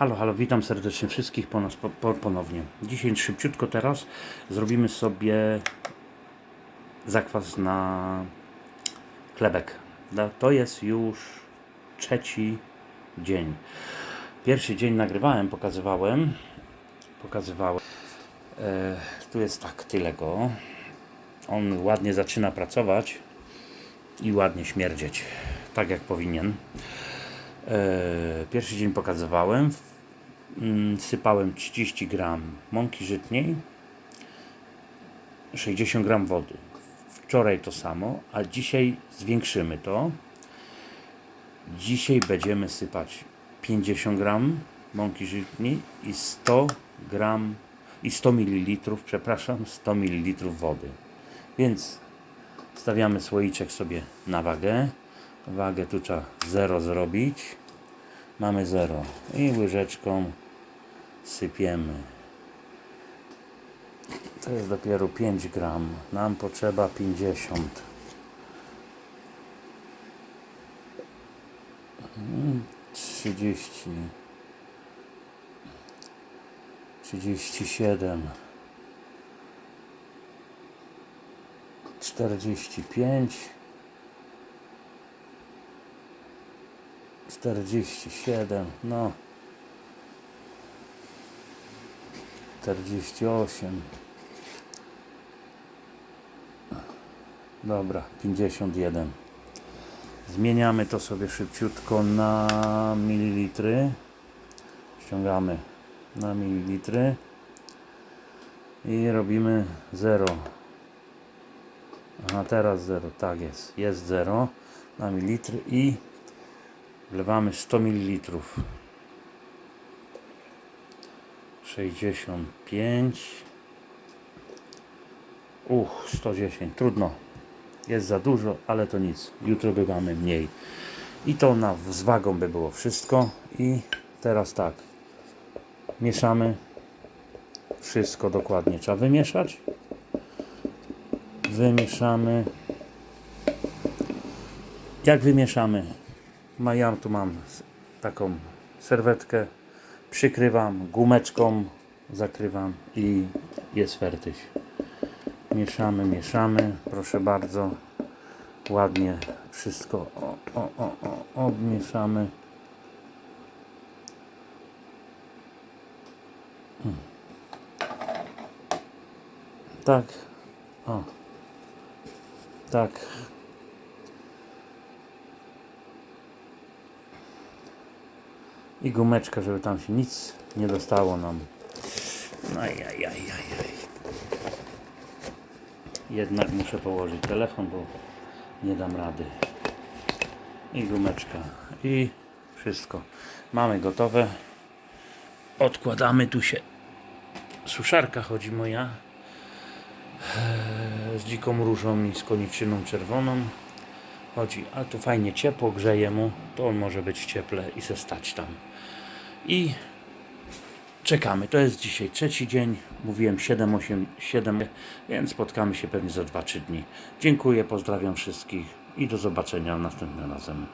Halo, halo, witam serdecznie wszystkich po nas po, po, ponownie. Dzisiaj szybciutko teraz zrobimy sobie zakwas na chlebek. To jest już trzeci dzień. Pierwszy dzień nagrywałem, pokazywałem. Pokazywałem. E, tu jest tak, tyle go. On ładnie zaczyna pracować i ładnie śmierdzieć, tak jak powinien. E, Pierwszy dzień pokazywałem. Mm, Sypałem 30 gram mąki żytniej, 60 gram wody. Wczoraj to samo, a dzisiaj zwiększymy to. Dzisiaj będziemy sypać 50 gram mąki żytniej i 100 gram i 100 ml, przepraszam, 100 ml wody. Więc stawiamy słoiczek sobie na wagę. Wagę tu trzeba 0 zrobić. Mamy 0 i łyżeczką sypiemy. To jest dopiero 5 gram. Nam potrzeba 50. Mm, 30. 37. 45. 47, no. 48 Dobra, 51 Zmieniamy to sobie szybciutko na mililitry. Ściągamy na mililitry. I robimy 0 Aha, teraz 0, tak jest, jest 0 na mililitry i Wlewamy 100 ml. 65. Uch, 110. Trudno. Jest za dużo, ale to nic. Jutro bywamy mniej. I to na, z wagą by było wszystko. I teraz tak. Mieszamy. Wszystko dokładnie trzeba wymieszać. Wymieszamy. Jak wymieszamy? Ma, ja tu mam taką serwetkę, przykrywam gumeczką, zakrywam i jest fertyś. Mieszamy, mieszamy, proszę bardzo, ładnie wszystko o, o, o, o, obmieszamy. Mm. Tak, o, tak, i gumeczka, żeby tam się nic nie dostało nam. Ajajajajaj. Jednak muszę położyć telefon, bo nie dam rady. I gumeczka. I wszystko. Mamy gotowe. Odkładamy tu się. Suszarka chodzi moja. Eee, Z dziką różą i z koniczyną czerwoną chodzi, a tu fajnie ciepło, grzeje mu, to on może być w cieple i se stać tam. I czekamy. To jest dzisiaj trzeci dzień. Mówiłem 7, 8, 7, więc spotkamy się pewnie za 2-3 dni. Dziękuję, pozdrawiam wszystkich i do zobaczenia następnym razem.